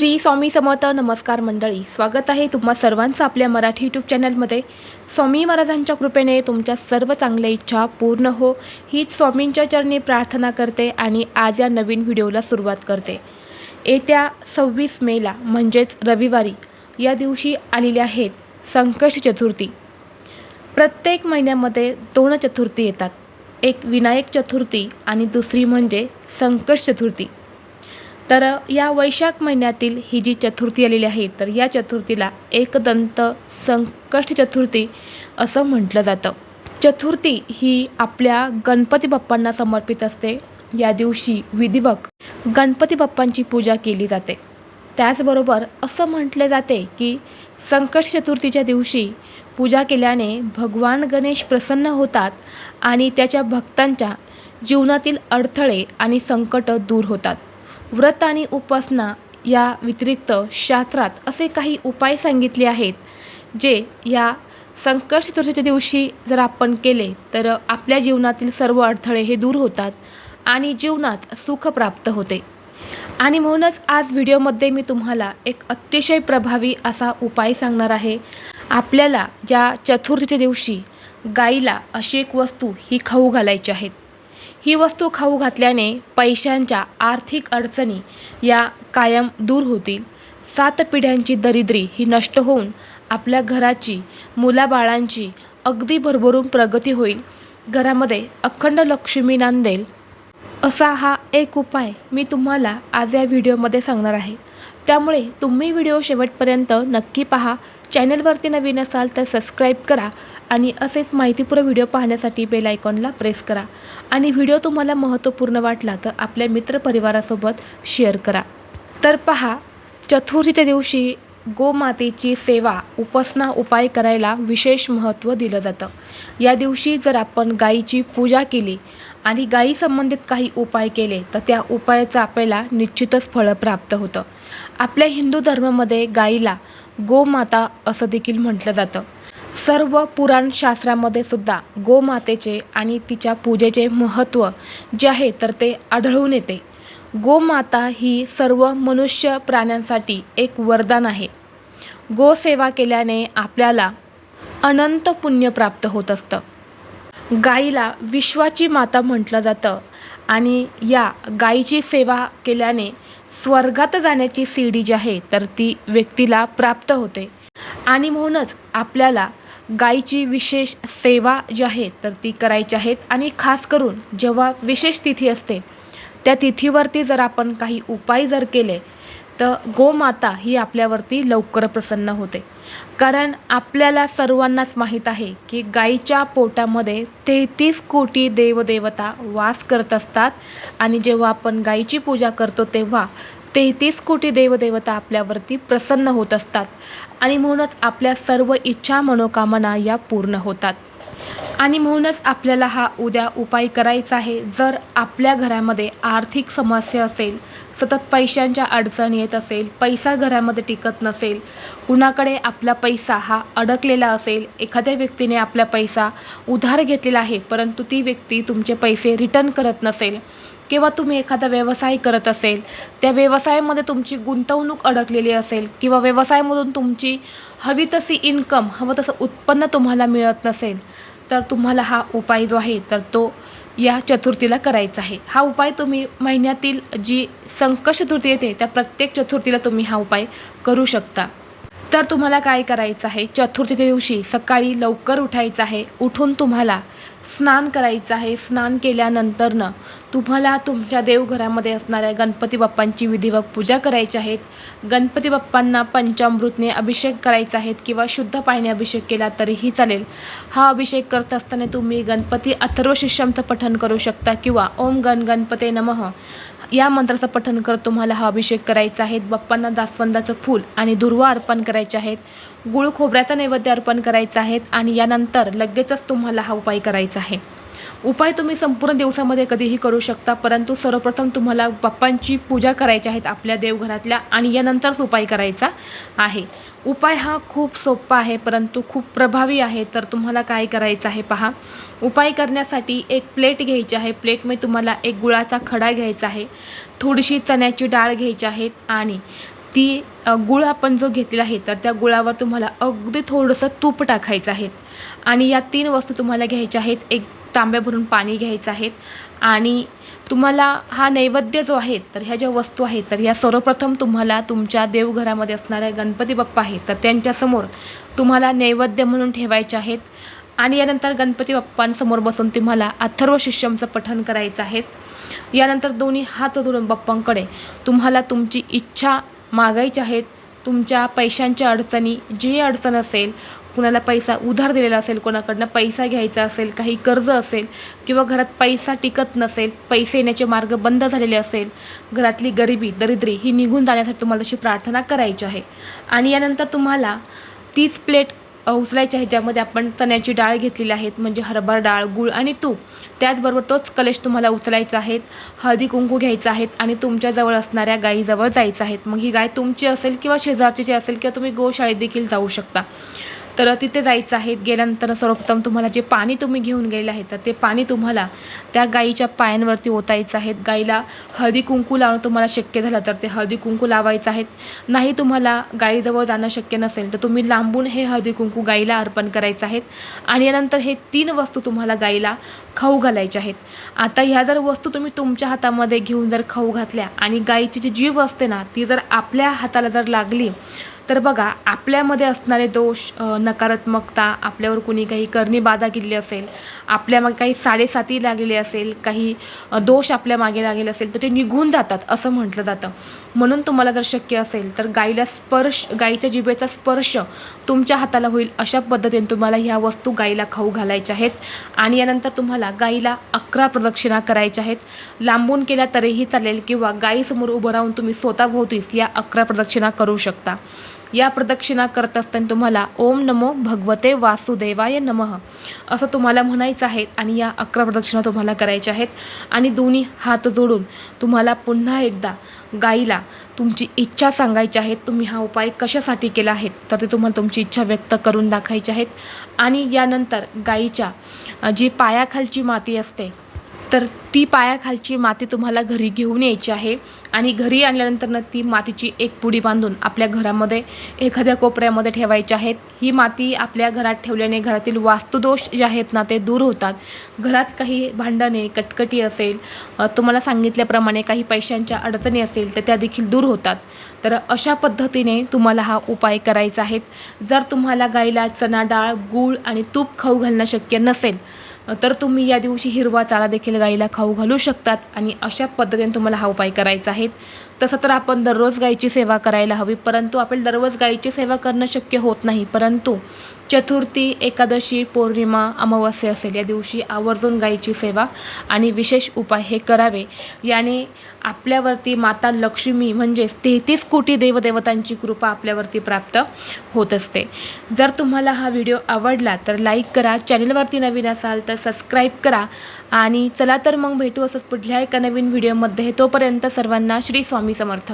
श्री स्वामी समर्थ नमस्कार मंडळी. स्वागत आहे तुम्हा सर्वांचं आपल्या मराठी यूट्यूब चॅनलमध्ये स्वामी महाराजांच्या कृपेने तुमच्या सर्व चांगल्या इच्छा पूर्ण हो. हीच स्वामींच्या चरणी प्रार्थना करते आणि आज या नवीन व्हिडिओला सुरुवात करते. येत्या सव्वीस मेला म्हणजेच रविवारी या दिवशी आलेल्या आहेत संकष्ट चतुर्थी. प्रत्येक महिन्यामध्ये दोन चतुर्थी येतात. एक विनायक चतुर्थी आणि दुसरी म्हणजे संकष्ट चतुर्थी. तर या वैशाख महिन्यातील ही जी चतुर्थी आलेली आहे तर या चतुर्थीला एकदंत संकष्ट चतुर्थी असं म्हटलं जातं. चतुर्थी ही आपल्या गणपती बाप्पांना समर्पित असते. या दिवशी विधिवक गणपती बाप्पांची पूजा केली जाते. त्याचबरोबर असं म्हटले जाते की संकष्ट चतुर्थीच्या दिवशी पूजा केल्याने भगवान गणेश प्रसन्न होतात आणि त्याच्या भक्तांच्या जीवनातील अडथळे आणि संकट दूर होतात. व्रत आणि उपासना या व्यतिरिक्त शास्त्रात असे काही उपाय सांगितले आहेत जे या संकट चतुर्थीच्या दिवशी जर आपण केले तर आपल्या जीवनातील सर्व अडथळे हे दूर होतात आणि जीवनात सुख प्राप्त होते. आणि म्हणूनच आज व्हिडिओमध्ये मी तुम्हाला एक अतिशय प्रभावी असा उपाय सांगणार आहे. आपल्याला ज्या चतुर्थीच्या दिवशी गाईला अशी एक वस्तू ही खाऊ घालायची आहेत ही वस्तू खाऊ घातल्याने पैशांच्या आर्थिक अडचणी या कायम दूर होतील. सात पिढ्यांची दरिद्री ही नष्ट होऊन आपल्या घराची मुलाबाळांची अगदी भरभरून प्रगती होईल. घरामध्ये अखंड लक्ष्मी नांदेल. असा हा एक उपाय मी तुम्हाला आज या व्हिडिओमध्ये सांगणार आहे. त्यामुळे तुम्ही व्हिडिओ शेवटपर्यंत नक्की पहा. चॅनलवरती नवीन असाल तर सबस्क्राईब करा आणि असेच माहितीपूर्ण व्हिडिओ पाहण्यासाठी बेल आयकॉनला प्रेस करा. आणि व्हिडिओ तुम्हाला महत्त्वपूर्ण वाटला तर आपल्या मित्रपरिवारासोबत शेअर करा. तर पहा चतुर्थीच्या दिवशी गोमातेची सेवा उपासना उपाय करायला विशेष महत्त्व दिलं जातं. या दिवशी जर आपण गाईची पूजा केली आणि गाई संबंधित काही उपाय केले तर त्या उपायाचं आपल्याला निश्चितच फळं प्राप्त होतं. आपल्या हिंदू धर्मामध्ये गाईला गोमाता असं देखील म्हटलं जातं. सर्व पुराणशास्त्रामध्ये सुद्धा गोमातेचे आणि तिच्या पूजेचे महत्त्व जे आहे तर ते आढळून येते. गोमाता ही सर्व मनुष्य प्राण्यांसाठी एक वरदान आहे. गोसेवा केल्याने आपल्याला अनंत पुण्य प्राप्त होत असतं. गाईला विश्वाची माता म्हटलं जातं आणि या गाईची सेवा केल्याने स्वर्गात जाण्याची सीडी जी आहे तर ती व्यक्तीला प्राप्त होते. आणि म्हणूनच आपल्याला गायीची विशेष सेवा जी आहे तर ती करायची आहेत आणि खास करून जेव्हा विशेष तिथी असते त्या तिथीवरती जर आपण काही उपाय जर केले तर गोमाता ही आपल्यावरती लवकर प्रसन्न होते. कारण आपल्याला सर्वांनाच माहीत आहे की गाईच्या पोटामध्ये तेहतीस कोटी देवदेवता वास करत असतात आणि जेव्हा आपण गाईची पूजा करतो तेव्हा तेहतीस कोटी देवदेवता आपल्यावरती प्रसन्न होत असतात आणि म्हणूनच आपल्या सर्व इच्छा मनोकामना या पूर्ण होतात. आणि म्हणूनच आपल्याला हा उद्या उपाय करायचा आहे. जर आपल्या घरामध्ये आर्थिक समस्या असेल सतत पैशांच्या अडचणी येत असेल पैसा घरामध्ये टिकत नसेल कुणाकडे आपला पैसा हा अडकलेला असेल एखाद्या व्यक्तीने आपला पैसा उधार घेतलेला आहे परंतु ती व्यक्ती तुमचे पैसे रिटर्न करत नसेल किंवा तुम्ही एखादा व्यवसाय करत असेल त्या व्यवसायामध्ये तुमची गुंतवणूक अडकलेली असेल किंवा व्यवसायामधून तुमची हवी तशी इन्कम हवं तसं उत्पन्न तुम्हाला मिळत नसेल तर तुम्हाला हा उपाय जो आहे तर तो या चतुर्थीला करायचा आहे. हा उपाय तुम्ही महिन्यातील जी संकट चतुर्थी येते त्या प्रत्येक चतुर्थीला तुम्ही हा उपाय करू शकता. तर तुम्हाला काय करायचं आहे? चतुर्थीच्या दिवशी सकाळी लवकर उठायचं आहे. उठून तुम्हाला स्नान करायचं आहे स्नान केल्यानंतरनं तुम्हाला तुमच्या देवघरामध्ये असणाऱ्या गणपती बाप्पांची विधिवत पूजा करायची आहेत. गणपती बाप्पांना पंचामृतने अभिषेक करायचा आहेत किंवा शुद्ध पाण्याने अभिषेक केला तरीही चालेल. हा अभिषेक करत असताना तुम्ही गणपती अथर्व शिष्यमचं पठण करू शकता किंवा ओम गण गणपते नमः. या मंत्राचं पठण करत तुम्हाला हा अभिषेक करायचा आहे. बाप्पांना जास्वंदाचं फूल आणि दुर्वा अर्पण करायचे आहेत. गुळ खोबऱ्याचा नैवेद्य अर्पण करायचा आहेत आणि यानंतर लगेचच तुम्हाला हा उपाय करायचा आहे. उपाय तुम्ही संपूर्ण दिवसामध्ये कधीही करू शकता परंतु सर्वप्रथम तुम्हाला बाप्पांची पूजा करायची आहेत आपल्या देवघरातल्या आणि यानंतरच उपाय करायचा आहे. उपाय हा खूप सोपा आहे परंतु खूप प्रभावी आहे. तर तुम्हाला काय करायचं आहे पहा. उपाय करण्यासाठी एक प्लेट घ्यायची आहे. प्लेटमध्ये तुम्हाला एक गुळाचा खडा घ्यायचा आहे थोडीशी चण्याची डाळ घ्यायची आहे आणि ती गुळ आपण जो घेतलेला आहे तर त्या गुळावर तुम्हाला अगदी थोडंसं तूप टाकायचं आहे. आणि या तीन वस्तू तुम्हाला घ्यायच्या आहेत. एक तांब्या भरून पाणी घ्यायचं आहे. आणि तुम्हाला हा नैवेद्य जो आहे तर ह्या ज्या वस्तू आहेत तर ह्या सर्वप्रथम तुम्हाला तुमच्या देवघरामध्ये असणाऱ्या गणपती बाप्पा आहेत तर त्यांच्यासमोर तुम्हाला नैवेद्य म्हणून ठेवायचे आहेत. आणि यानंतर गणपती बाप्पांसमोर बसून तुम्हाला अथर्व शिष्यमचं पठण करायचं आहे. यानंतर दोन्ही हात जोडून बाप्पांकडे तुम्हाला तुमची इच्छा मागायची आहेत तुमच्या पैशांच्या अडचणी जी अडचण असेल कुणाला पैसा उधार दिलेला असेल कोणाकडनं पैसा घ्यायचा असेल काही कर्ज असेल किंवा घरात पैसा टिकत नसेल पैसे येण्याचे मार्ग बंद झालेले असेल घरातली गरिबी दरिद्री ही निघून जाण्यासाठी तुम्हाला अशी प्रार्थना करायची आहे. आणि यानंतर तुम्हाला तीच प्लेट उचलायची आहे ज्यामध्ये आपण चण्याची डाळ घेतलेली आहेत म्हणजे हरभरा डाळ गूळ आणि तूप. त्याचबरोबर तोच कलेश तुम्हाला उचलायचा आहेत हळदी कुंकू घ्यायचं आहेत आणि तुमच्याजवळ असणाऱ्या गायीजवळ जायचं आहेत. मग ही गाय तुमची असेल किंवा शेजारची जी असेल किंवा तुम्ही गोशाळेत देखील जाऊ शकता. तर तिथे जायचं आहे. गेल्यानंतर सर्वप्रथम तुम्हाला जे पाणी तुम्ही घेऊन गेले आहे तर ते पाणी तुम्हाला त्या गाईच्या पायांवरती ओतायचं आहे. गाईला हळदी कुंकू लावणं तुम्हाला शक्य झालं तर ते हळदी कुंकू लावायचं आहे. नाही तुम्हाला गाईजवळ जाणं शक्य नसेल तर तुम्ही लांबून हे हळदी कुंकू गाईला अर्पण करायचं आहेत आणि यानंतर हे तीन वस्तू तुम्हाला गाईला खाऊ घालायच्या आहेत. आता ह्या जर वस्तू तुम्ही तुमच्या हातामध्ये घेऊन जर खाऊ घातल्या आणि गाईची जी जीव असते ना ती जर आपल्या हाताला जर लागली तर बघा आपल्यामध्ये असणारे दोष नकारात्मकता आपल्यावर कुणी काही करणी बाधा केलेली असेल आपल्या मागे काही साडेसाती लागलेली असेल काही दोष आपल्या मागे लागलेले असेल तर ते निघून जातात असं म्हटलं जातं. म्हणून तुम्हाला जर शक्य असेल तर गाईला स्पर्श गाईच्या जिभेचा स्पर्श तुमच्या हाताला होईल अशा पद्धतीने तुम्हाला ह्या वस्तू गाईला खाऊ घालायच्या आहेत. आणि यानंतर तुम्हाला गाईला अकरा प्रदक्षिणा करायच्या आहेत. लांबून केल्या तरीही चालेल किंवा गाईसमोर उभं राहून तुम्ही स्वतःभोवतीच या अकरा प्रदक्षिणा करू शकता. या प्रदक्षिणा करत असताना तुम्हाला ओम नमो भगवते वासुदेवाय नमः असं तुम्हाला म्हणायचं आहे आणि या अकरा प्रदक्षिणा तुम्हाला करायच्या आहेत. आणि दोन्ही हात जोडून तुम्हाला पुन्हा एकदा गाईला तुमची इच्छा सांगायची आहेत तुम्ही हा उपाय कशासाठी केला आहे? तर ते तुम्हाला तुमची इच्छा व्यक्त करून दाखवायची आहेत. आणि यानंतर गाईच्या जी पायाखालची माती असते तर ती पायाखालची माती तुम्हाला घरी घेऊन यायची आहे. आणि घरी आणल्यानंतरनं ती मातीची एक पुडी बांधून आपल्या घरामध्ये एखाद्या कोपऱ्यामध्ये ठेवायची आहेत. ही माती आपल्या घरात ठेवल्याने घरातील वास्तुदोष जे आहेत ना ते दूर होतात. घरात काही भांडणे कटकटी असेल तुम्हाला सांगितल्याप्रमाणे काही पैशांच्या अडचणी असेल तर त्या देखील दूर होतात. तर अशा पद्धतीने तुम्हाला हा उपाय करायचा आहे. जर तुम्हाला गाईला चणा डाळ गूळ आणि तूप खाऊ घालणं शक्य नसेल तर तुम्ही या दिवशी हिरवा चारा देखील गाईला खाऊ घालू शकतात आणि अशा पद्धतीने तुम्हाला हा उपाय करायचा आहे. तसं तर आपण दररोज गाईची सेवा करायला हवी परंतु आपल्याला दररोज गाईची सेवा करणं शक्य होत नाही. परंतु चतुर्थी एकादशी पौर्णिमा अमावस्या असेल या दिवशी आवर्जून गाईची सेवा आणि विशेष उपाय हे करावे. याने आपल्यावरती माता लक्ष्मी म्हणजेच तेहतीस कोटी देवदेवतांची कृपा आपल्यावरती प्राप्त होत असते. जर तुम्हाला हा व्हिडिओ आवडला तर लाईक करा चॅनलवरती नवीन असाल तर सबस्क्राईब करा आणि चला तर मग भेटू असंच पुढल्या एका नवीन व्हिडिओमध्ये. तोपर्यंत सर्वांना श्री स्वामी समर्थ.